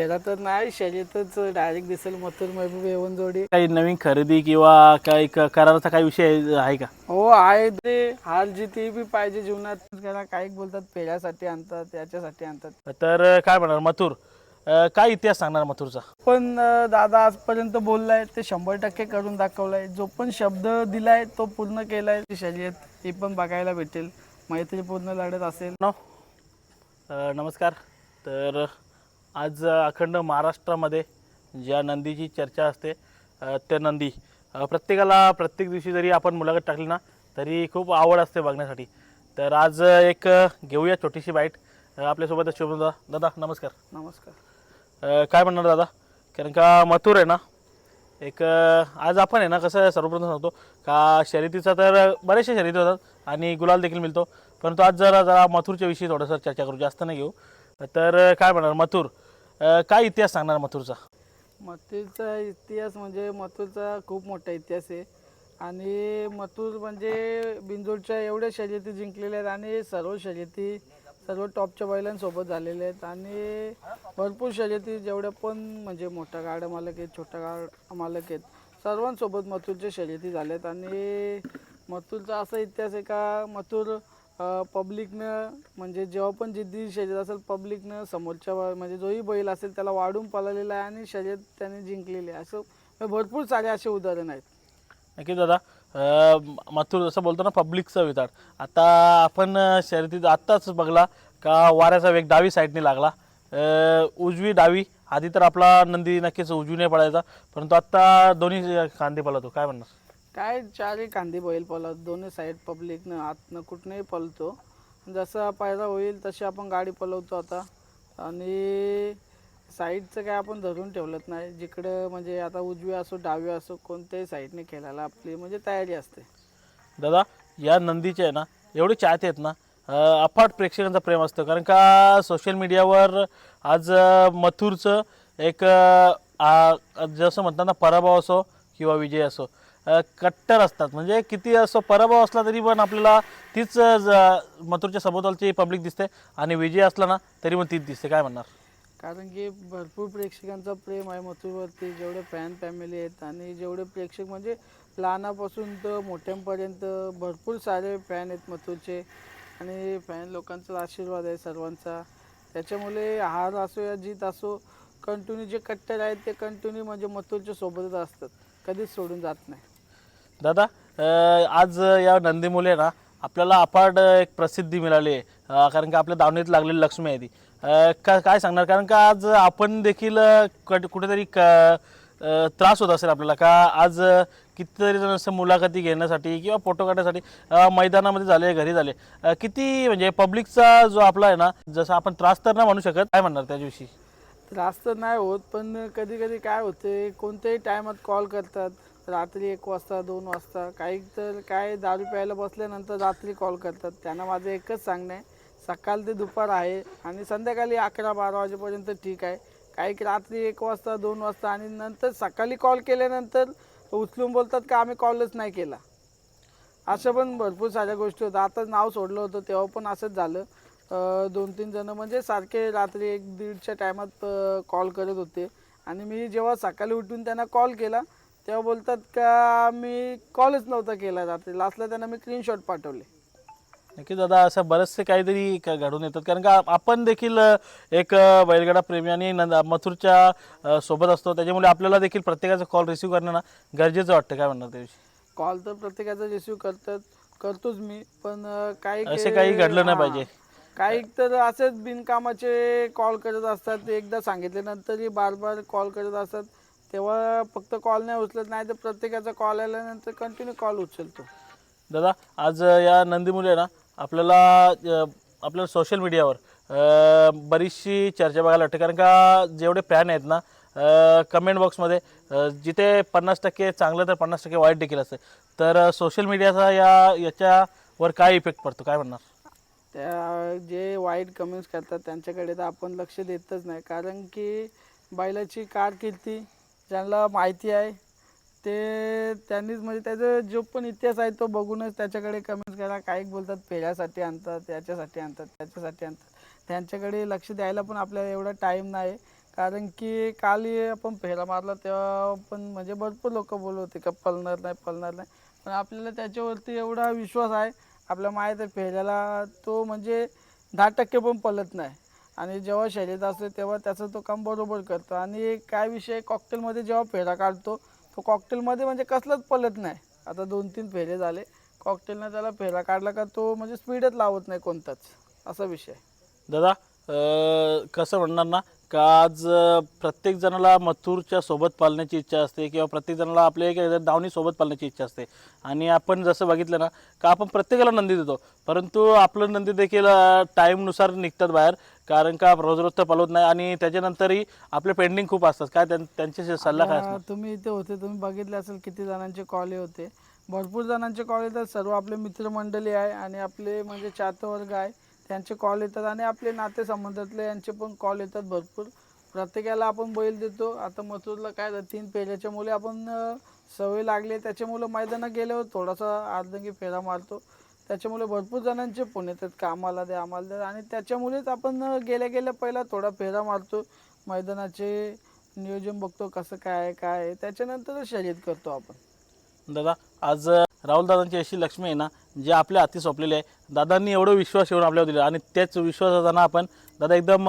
त्याला तर नाही शर्यतच डायरेक्ट दिसेल मथुर महबूब येऊन जोडी. काही नवीन खरेदी किंवा काही क- कराराचा काही विषय आहे का? हो आहे ते. हार जिती बी पाहिजे जीवनात. त्याला काही बोलतात पेढ्यासाठी आणतात त्याच्यासाठी आणतात. तर काय म्हणणार मथुर? अं, काय इतिहास सांगणार मथुरचा? पण अं, दादा आजपर्यंत बोललाय ते शंभर टक्के करून दाखवलाय. जो पण शब्द दिलाय तो पूर्ण केलाय. ती शर्यत ही पण बघायला भेटेल. मैत्रीपूर्ण लढत असेल. अ, नमस्कार. तर आज अखंड महाराष्ट्रामध्ये ज्या नंदीची चर्चा असते त्या नंदी प्रत्येकाला प्रत्येक दिवशी जरी आपण मुलाखत टाकली ना तरी खूप आवड असते बघण्यासाठी. तर आज एक घेऊया छोटीशी बाईट आपल्यासोबत शुभ दादा. दादा नमस्कार. नमस्कार. काय म्हणणार दादा? कारण का मथुर आहे ना? एक आज आपण आहे ना कसं सर्वप्रथम सांगतो का शर्यतीचा तर बरेचसे शर्यती होतात आणि गुलाल देखील मिळतो. परंतु आज जरा जरा मथुरच्या विषयी थोडंसं चर्चा करू जास्त नाही घेऊ. तर काय म्हणणार? मथुर काय इतिहास सांगणार मथुरचा? मथुरचा इतिहास म्हणजे मथुरचा खूप मोठा इतिहास आहे. आणि मथुर म्हणजे बिंजोडच्या एवढ्या शर्यती जिंकलेल्या आहेत आणि सर्व शर्यती सर्व टॉपच्या बैलांसोबत झालेल्या आहेत. आणि भरपूर शर्यती जेवढ्या पण म्हणजे मोठा गाड मालक आहेत छोटा गाड मालक आहेत सर्वांसोबत मथुरच्या शर्यती झाल्यात. आणि मथुरचा असा इतिहास आहे का मथुर पब्लिकनं म्हणजे जेव्हा पण जिद्दी शर्यत असेल पब्लिकनं समोरच्या म्हणजे जोही बैल असेल त्याला वाढून पळालेला आहे आणि शर्यत त्याने जिंकलेली आहे. असं भरपूर सारे असे उदाहरण आहेत. नक्की दादा. माथूर मथुर जसं बोलतो ना पब्लिकचा विचार आता आपण शर्यतीत आत्ताच बघला का वाऱ्याचा वेग डावी साईडने लागला. उजवी डावी. आधी तर आपला नंदी नक्कीच उजवीने पडायचा परंतु आत्ता दोन्ही खांदे पळतो. काय म्हणणार? काय चारही कांदी बैल पळत दोन्ही साईड पब्लिकनं आतनं कुठनंही पळतो. जसा पायरा होईल तशी आपण गाडी पळवतो आता. आणि साईडचं काय आपण धरून ठेवलंच नाही. जिकडं म्हणजे आता उजवी असो डावी असो कोणत्याही साईडने खेळायला आपली म्हणजे तयारी असते. दादा या नंदीचे आहे ना एवढे चाहते आहेत ना अफाट प्रेक्षकांचं प्रेम असतं. कारण का सोशल मीडियावर आज मथुरचं एक आ- जसं म्हणतात ना पराभव असो किंवा विजय असो कट्टर असतात. म्हणजे किती असो पराभव असला तरी पण आपल्याला तीच ज- मथुरच्या सभोवतालची पब्लिक दिसते आणि विजय असला ना तरी पण तीच दिसते. काय म्हणणार? कारण की भरपूर प्रेक्षकांचा प्रेम आहे मथुरवरती. जेवढे फॅन फॅमिली आहेत आणि जेवढे प्रेक्षक म्हणजे लहानापासून तर मोठ्यांपर्यंत भरपूर सारे फॅन आहेत मथुरचे. आणि फॅन लोकांचा आशीर्वाद आहे सर्वांचा. त्याच्यामुळे हार असो या जीत असो कंटिन्यू जे कट्टर आहेत ते कंटिन्यू म्हणजे मथुरच्या सोबतच असतात. कधीच सोडून जात नाही. दादा आज या नंदीमुळे ना आपल्याला अफाट एक प्रसिद्धी मिळाली आहे. कारण का आपल्या दावणीत लागलेली लक्ष्मी आहे ती. का काय सांगणार? कारण का आज आपण देखील अ, कट- कुठेतरी क त्रास होत असेल आपल्याला. का आज कितीतरी जण असं मुलाखती घेण्यासाठी किंवा फोटो काढण्यासाठी मैदानामध्ये झाले घरी झाले. किती म्हणजे पब्लिकचा जो आपला आहे ना जसं आपण त्रास तर नाही म्हणू शकत काय म्हणणार त्याच्याविषयी? त्रास तर नाही होत पण कधी कधी काय होते कोणत्याही टायमात कॉल करतात. रात्री एक वाजता दोन वाजता काही तर काय दारू प्यायला बसल्यानंतर रात्री कॉल करतात. त्यांना माझं एकच सांगणं आहे सकाळ ते दुपार आहे आणि संध्याकाळी अकरा बारा वाजेपर्यंत ठीक आहे. काही रात्री एक वाजता दोन वाजता आणि नंतर सकाळी कॉल केल्यानंतर उचलून बोलतात का आम्ही कॉलच नाही केला. अशा पण भरपूर साऱ्या गोष्टी होत्या आता नाव सोडलं होतं तेव्हा पण असंच झालं. दोन तीन जणं म्हणजे सारखे रात्री एक दीडच्या टायमात कॉल करत होते. आणि मी जेव्हा सकाळी उठून त्यांना कॉल केला तेव्हा बोलतात का मी कॉलच नव्हता केला रात्री लास्टला त्यांना मी स्क्रीनशॉट पाठवले. नक्की दादा असं बरेचसे काहीतरी क- घडून येतात. कारण का आपण देखील अ, एक अ, बैलगाडा प्रेमी आणि नंद मथुरच्या अ, सोबत असतो. त्याच्यामुळे आपल्याला देखील प्रत्येकाचा कॉल रिसिव्ह करणं ना गरजेचं वाटतं. काय म्हणणार त्याविषयी? कॉल तर प्रत्येकाचा रिसिव्ह करतात करतोच मी. पण अं, काही असे काही घडलं नाही हां. पाहिजे. काही तर असेच बिनकामाचे कॉल करत असतात. ते एकदा सांगितल्यानंतरही बार बार कॉल करत असतात. तेव्हा फक्त कॉल नाही उचलत नाही तर प्रत्येकाचा कॉल आल्यानंतर कंटिन्यू कॉल उचलतो. दादा आज या नंदीमुळे ना आपल्याला आपल्याला सोशल मीडियावर बरीचशी चर्चा बघायला वाटते. कारण का जेवढे फॅन आहेत ना कमेंट बॉक्समध्ये जिथे पन्नास टक्के चांगलं तर पन्नास टक्के वाईट देखील असते. तर सोशल मीडियाचा या याच्यावर काय इफेक्ट पडतो? काय म्हणणार? त्या जे वाईट कमेंट्स करतात त्यांच्याकडे तर आपण लक्ष देतच नाही. कारण की बैलाची कारकिर्दी ज्यांना माहिती आहे. ते त्यांनीच म्हणजे त्याचा जो पण इतिहास आहे तो बघूनच त्याच्याकडे कमेंट करा काही बोलतात. पेढ्यासाठी आणतात याच्यासाठी आणतात त्याच्यासाठी आणतात. त्यांच्याकडे लक्ष द्यायला पण आपल्याला एवढा टाईम नाही. कारण की काल आपण फेरा मारला तेव्हा पण म्हणजे भरपूर लोक बोलत होते का पलणार नाही पलणार नाही. पण आपल्याला त्याच्यावरती एवढा विश्वास आहे. आपल्या माहीत आहे फेऱ्याला तो म्हणजे दहा टक्के पण पलत नाही. आणि जेव्हा शर्यत असते तेव्हा त्याचं तो काम बरोबर करतो. आणि काय विषय कॉकटेलमध्ये जेव्हा फेरा काढतो तो कॉकटेलमध्ये म्हणजे कसलंच पलत नाही. आता दोन तीन फेरे झाले. कॉकटेलनं त्याला फेरा काढला का तो म्हणजे स्पीडच लावत नाही कोणताच. असा विषय दादा अं, कसं म्हणणार ना? का आज प्रत्येक जणाला मथुरच्या सोबत पालण्याची इच्छा असते किंवा प्रत्येक जणाला आपल्या एक दावणी सोबत पालण्याची इच्छा असते. आणि आपण जसं बघितलं ना का आपण प्रत्येकाला नंदी देतो. परंतु आपलं नंदी देखील टाईमनुसार निघतात बाहेर कारण का रोज रोज तर पालवत नाही आणि त्याच्यानंतरही आपले पेंडिंग खूप असतात. काय त्यांचे सल्ला काय तुम्ही इथे होते तुम्ही बघितले असेल किती जणांचे कॉल होते. भरपूर जणांचे कॉल येतात. सर्व आपले मित्रमंडळी आहे आणि आपले म्हणजे चातवर्ग आहे. त्यांचे कॉल येतात आणि आपले नातेसंबंधातले यांचे पण कॉल येतात भरपूर. प्रत्येकाला आपण बैल देतो. आता मथुरला काय तीन पेऱ्याच्या मुले आपण सवय लागली त्याच्यामुळे त्याच्यामुळं मैदानात गेल्यावर थोडासा अर्धंगी फेरा मारतो. त्याच्यामुळे भरपूर जणांचे फोन येतात का आम्हाला द्या आम्हाला द्या. आणि त्याच्यामुळेच आपण गेल्या गेल्या पहिला थोडा फेरा मारतो. मैदानाचे नियोजन बघतो कसं काय काय आहे. त्याच्यानंतरच शर्यत करतो आपण. दादा आज राहुल दादांची अशी लक्ष्मी आहे ना जे आपल्या हाती सोपलेली आहे. दादांनी एवढं विश्वास येऊन आपल्यावर दिला आणि त्याच विश्वासानं आपण दादा एकदम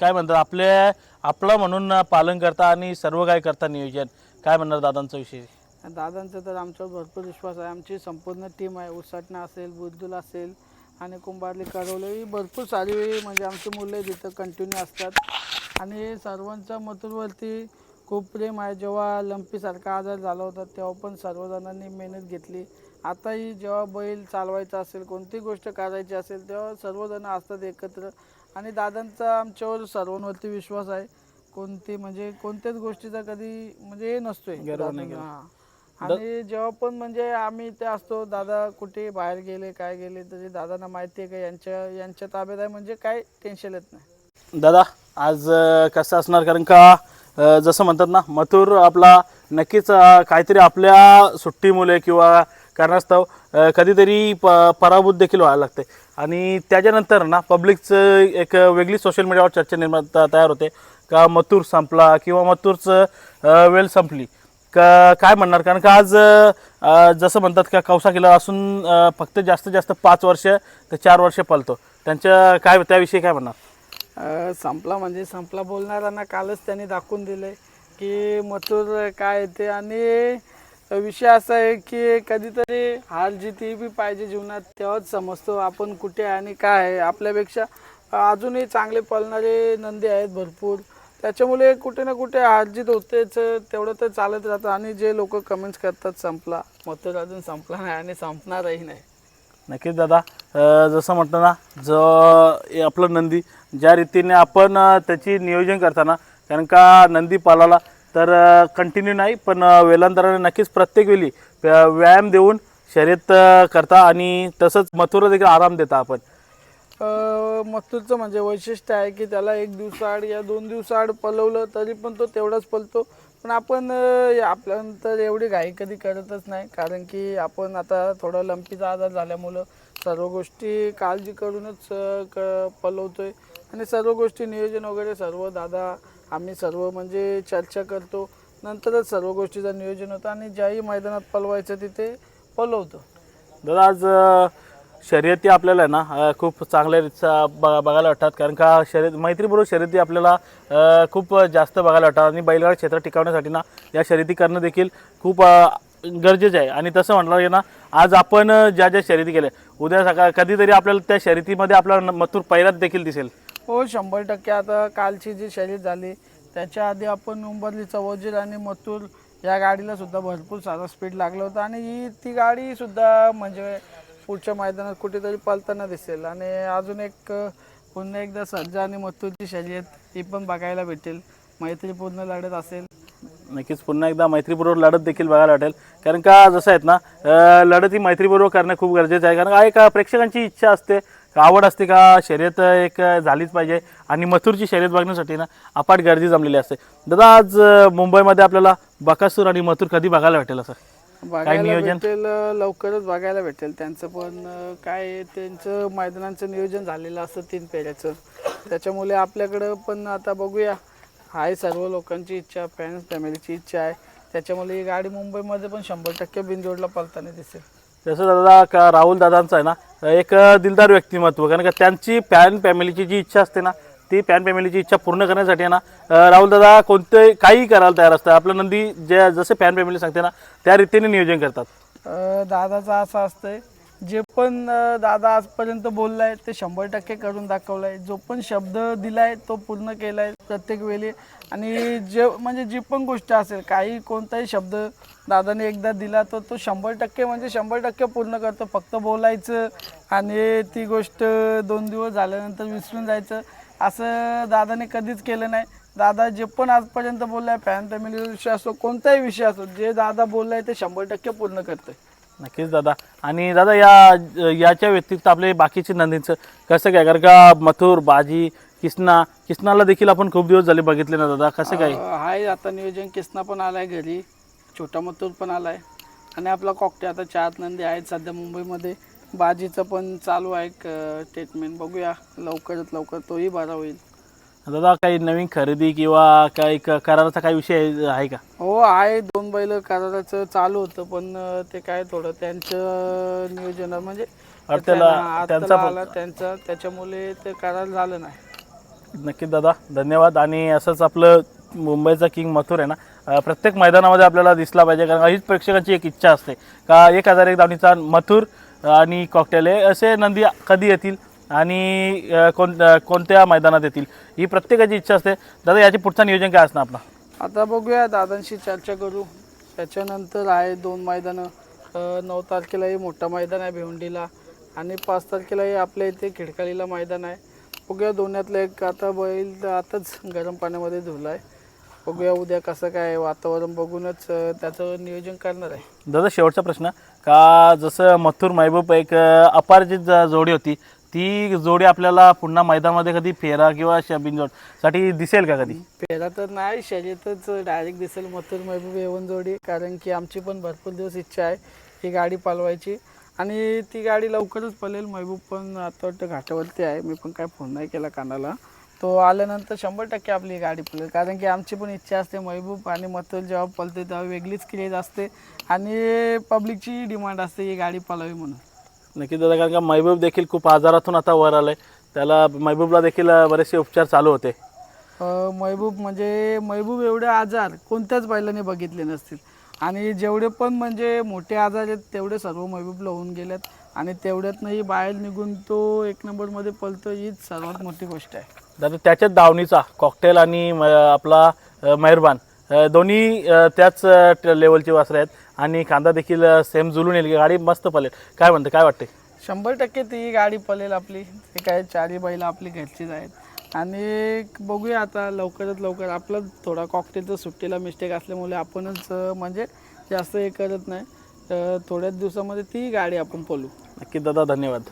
काय म्हणतात आपले आपलं म्हणून पालन करता आणि सर्व काय करता नियोजन. काय म्हणणार दादांचा विषय? दादांचा तर आमच्यावर भरपूर विश्वास आहे. आमची संपूर्ण टीम आहे. उसाटणा असेल बुद्धुल असेल आणि कुंभारली करवले ही भरपूर सारी म्हणजे आमची मुलं तिथं कंटिन्यू असतात. आणि सर्वांच्या मतूरवरती खूप प्रेम आहे. जेव्हा लंपीसारखा आजार झाला होता तेव्हा पण सर्वजणांनी मेहनत घेतली. आताही जेव्हा बैल चालवायचा असेल कोणती गोष्ट करायची असेल तेव्हा सर्वजण असतात एकत्र. आणि दादांचा आमच्यावर सर्वांवरती विश्वास आहे. कोणती म्हणजे कोणत्याच गोष्टीचा कधी म्हणजे हे नसतोय. हा. आणि जेव्हा पण म्हणजे आम्ही इथे असतो दादा कुठे बाहेर गेले काय गेले तरी दादांना माहिती आहे का यांच्या यांच्या ताब्यात आहे. म्हणजे काय टेन्शन येत नाही. दादा आज कसं असणार? कारण का जसं म्हणतात ना मथुर आपला नक्कीच काहीतरी आपल्या सुट्टीमुळे किंवा कारणास्तव कधीतरी प पराभूत देखील व्हायला लागते. आणि त्याच्यानंतर ना पब्लिकचं एक वेगळी सोशल मीडियावर चर्चा निर्माण तयार होते. का मथुर संपला किंवा मथुरचं वेल वेळ संपली. का काय म्हणणार? कारण का आज जसं म्हणतात का कौसा किल्ला असून फक्त जास्तीत जास्त पाच वर्ष ते चार वर्ष पलतो. त्यांच्या काय त्याविषयी काय म्हणणार? संपला म्हणजे संपला बोलणाऱ्यांना कालच त्यांनी दाखवून दिले की मथुर काय येते आणि विषय असा आहे की कधीतरी हार जिती बी पाहिजे जीवनात तेव्हाच समजतो आपण कुठे आहे आणि काय आहे. आपल्यापेक्षा अजूनही चांगले पळणारे नंदी आहेत भरपूर. त्याच्यामुळे कुठे ना कुठे हारजीत होतेच तेवढं तर चालत राहतं. आणि जे लोक कमेंट्स करतात संपला. मथुर अजून संपला नाही आणि संपणारही नाही. नक्कीच दादा. जसं म्हटलं ना ज हे आपलं नंदी ज्या रीतीने आपण त्याची नियोजन करताना कारण का नंदी पालाला तर कंटिन्यू नाही पण वेलांतराने नक्कीच प्रत्येक वेळी व्या- व्यायाम देऊन शर्यत करता आणि तसंच मथुरा देखील आराम देता आपण. मथुरचं म्हणजे वैशिष्ट्य आहे की त्याला एक दिवसाआड या दोन दिवसाआड पलवलं तरी पण तो तेवढाच पलतो. पण आपण अ, आपल्यानंतर एवढी घाई कधी करतच नाही. कारण की आपण आता थोडं लंपीचा आजार झाल्यामुळं सर्व गोष्टी काळजी करूनच क क पलवतोय. आणि सर्व गोष्टी नियोजन वगैरे सर्व दादा आम्ही सर्व म्हणजे चर्चा करतो. नंतरच सर्व गोष्टीचं नियोजन होतं आणि ज्याही मैदानात पलवायचं तिथे पलवतो. दादा आज शर्यती आपल्याला आहे ना खूप चांगल्या रीतचा बघा बघायला वाटतात. कारण का शर्यत मैत्रीबरोबर शर्यती आपल्याला खूप जास्त बघायला वाटतात. आणि बैलगाड क्षेत्र टिकवण्यासाठी ना या शर्यती करणं देखील खूप गरजेचं आहे. आणि तसं म्हटलं की ना आज आपण ज्या ज्या शर्यती केल्या उद्या सकाळ कधीतरी आपल्याला त्या शर्यतीमध्ये आपला मथुर पहिल्यात देखील दिसेल. हो शंभर टक्के आता कालची जी शर्यत झाली त्याच्या आधी आपण मुंबईतली वजीर आणि मथुर या गाडीला सुद्धा भरपूर सारा स्पीड लागला होता. आणि ही ती गाडी सुद्धा म्हणजे पुढच्या मैदानात कुठेतरी पालताना दिसेल. आणि अजून एक पुन्हा एकदा सज्जा आणि मथुरची शर्यत ही पण बघायला भेटेल. मैत्रीपूर्ण लढत असेल. नक्कीच पुन्हा एकदा मैत्रीपूर्वक लढत देखील बघायला वाटेल. कारण का जसं आहेत ना लढत ही मैत्रीपूर्वक करणं खूप गरजेचं आहे. कारण का एक प्रेक्षकांची इच्छा असते. का आवड असते का शर्यत एक झालीच पाहिजे. आणि मथुरची शर्यत बघण्यासाठी ना अपाट गर्दी जमलेली असते. दादा आज मुंबईमध्ये आपल्याला बकासूर आणि मथुर कधी बघायला भेटेल असं बघायला नियोजन? भेटेल लवकरच बघायला भेटेल. त्यांचं पण काय आहे, त्यांचं मैदानाचं नियोजन झालेलं असतं तीन पेऱ्याचं त्याच्यामुळे आपल्याकडं पण आता बघूया. हाय सर्व लोकांची इच्छा फॅन्स फॅमिलीची इच्छा आहे. त्याच्यामुळे ही गाडी मुंबईमध्ये पण शंभर टक्के बिनजोडला पळताना दिसेल. जसं दादा का राहुल दादांचं आहे ना एक दिलदार व्यक्तिमत्व. कारण का त्यांची फॅन फॅमिलीची जी इच्छा असते ना ती फॅन फॅमिलीची इच्छा पूर्ण करण्यासाठी आहे ना राहुल दादा कोणते काही करायला तयार असतात आपलं नंदी जे जसे फॅन फॅमिली सांगते ना त्या रीतीने नियोजन करतात. दादाचं असं असतंय जे पण दादा आजपर्यंत बोललाय ते शंभर टक्के करून दाखवलाय. जो पण शब्द दिलाय तो पूर्ण केलाय प्रत्येक वेळी. आणि जे म्हणजे जी पण गोष्ट असेल काही कोणताही शब्द दादाने एकदा दिला तर तो शंभर टक्के म्हणजे शंभर टक्के पूर्ण करतो. फक्त बोलायचं आणि ती गोष्ट दोन दिवस झाल्यानंतर विसरून जायचं. असं दादाने कधीच केलं नाही. दादा जे पण आजपर्यंत बोललाय फॅन फॅमिली विषय असो कोणताही विषय असो जे दादा बोललाय ते शंभर टक्के पूर्ण करतोय. नक्कीच दादा. आणि दादा या याच्या व्यतिरिक्त आपले बाकीचे नंदींचं कसं काय? कारण का मथुर बाजी किसना किसनाला देखील आपण खूप दिवस झाले बघितले ना दादा. कसं काय? हाय आता नियोजन किसना पण आलाय घरी. छोटा मथूर पण आलाय. आणि आपला कॉकटे आता चार नंदी आहेत सध्या मुंबईमध्ये. बाजीचं पण चालू आहे ट्रीटमेंट बघूया लवकरात लवकर तोही बरा होईल. दादा काही नवीन खरेदी किंवा काही क- कराराचा काही विषय आहे का? हो आहे. दोन बैल कराराचं चालू होतं पण ते काय थोडं त्यांचं नियोजन म्हणजे अडथळा- त्यांना त्यांचा अडथळा पण- आला त्यांचा त्याच्यामुळे ते करार झालं नाही. नक्कीच दादा. धन्यवाद. आणि असंच आपलं मुंबईचा किंग मथुर आहे ना अं, प्रत्येक मैदानामध्ये आपल्याला दिसला पाहिजे कारण हीच प्रेक्षकांची एक इच्छा असते. का एक हजार एक धावणीचा मथुर आणि कॉकटेल हे असे नंदी कधी येतील आणि कोण कोणत्या मैदानात येतील? ही प्रत्येकाची इच्छा असते. दादा याचे पुढचं नियोजन काय असणार आपलं? आता बघूया दादांशी चर्चा करू. त्याच्यानंतर आहे दोन मैदानं. नऊ तारखेलाही मोठा मैदान आहे भिवंडीला. आणि पाच तारखेलाही आपल्या इथे खिडकालीला मैदान आहे. बघूया दोन्यातलं एक आता बैल आताच गरम पाण्यामध्ये धुला आहे बघूया उद्या कसं काय आहे, वातावरण बघूनच त्याचं नियोजन करणार आहे. दादा शेवटचा प्रश्न. का जसं मथुर महबूब एक अं, जोडी होती ती जोडी आपल्याला पुन्हा मैदानामध्ये कधी फेरा किंवा श- साठी दिसेल का कधी? फेरा तर नाही शर्यतच डायरेक्ट दिसेल मथुर महबूब येऊन जोडी कारण की आमची पण भरपूर दिवस इच्छा आहे ही गाडी पालवायची. आणि ती गाडी लवकरच पळेल महबूब पण आता वाटतं घाटावरती आहे मी पण काय फोन नाही केला कानाला. तो आल्यानंतर शंभर टक्के आपली गाडी पळेल. कारण की आमची पण इच्छा असते महबूब आणि मथुर जेव्हा पळते तेव्हा वेगळीच क्रेज असते आणि पब्लिकची डिमांड असते ही गाडी पळावी म्हणून. नक्की दादा कारण का महबूब देखील खूप आजारातून आता वर आलाय. त्याला महबूबला देखील बरेचसे उपचार चालू होते. महबूब म्हणजे महबूब एवढे आजार कोणत्याच बैलाने बघितले नसतील. आणि जेवढे पण म्हणजे मोठे आजार आहेत तेवढे सर्व महबूबला होऊन गेल्यात आणि तेवढ्यातनंही बाहेर निघून तो एक नंबरमध्ये पळतो हीच सर्वात मोठी गोष्ट आहे. दादा त्याच्याच दावणीचा कॉकटेल आणि म- आपला मेहरबान दोन्ही त्याच लेवलचे वासरे आहेत. आणि कांदा देखील सेम जुलून येईल. गाडी मस्त पलेल काय म्हणते काय वाटते शंभर टक्के ती गाडी पळेल आपली. ते काय चारही बैल आपली घरचीच आहेत. आणि बघूया आता लवकरात लवकर. आपलं थोडा कॉकटेलचं सुट्टीला मिस्टेक असल्यामुळे आपणच म्हणजे जास्त हे करत नाही. तर थोड्याच दिवसामध्ये ती गाडी आपण पळू. नक्की दादा धन्यवाद.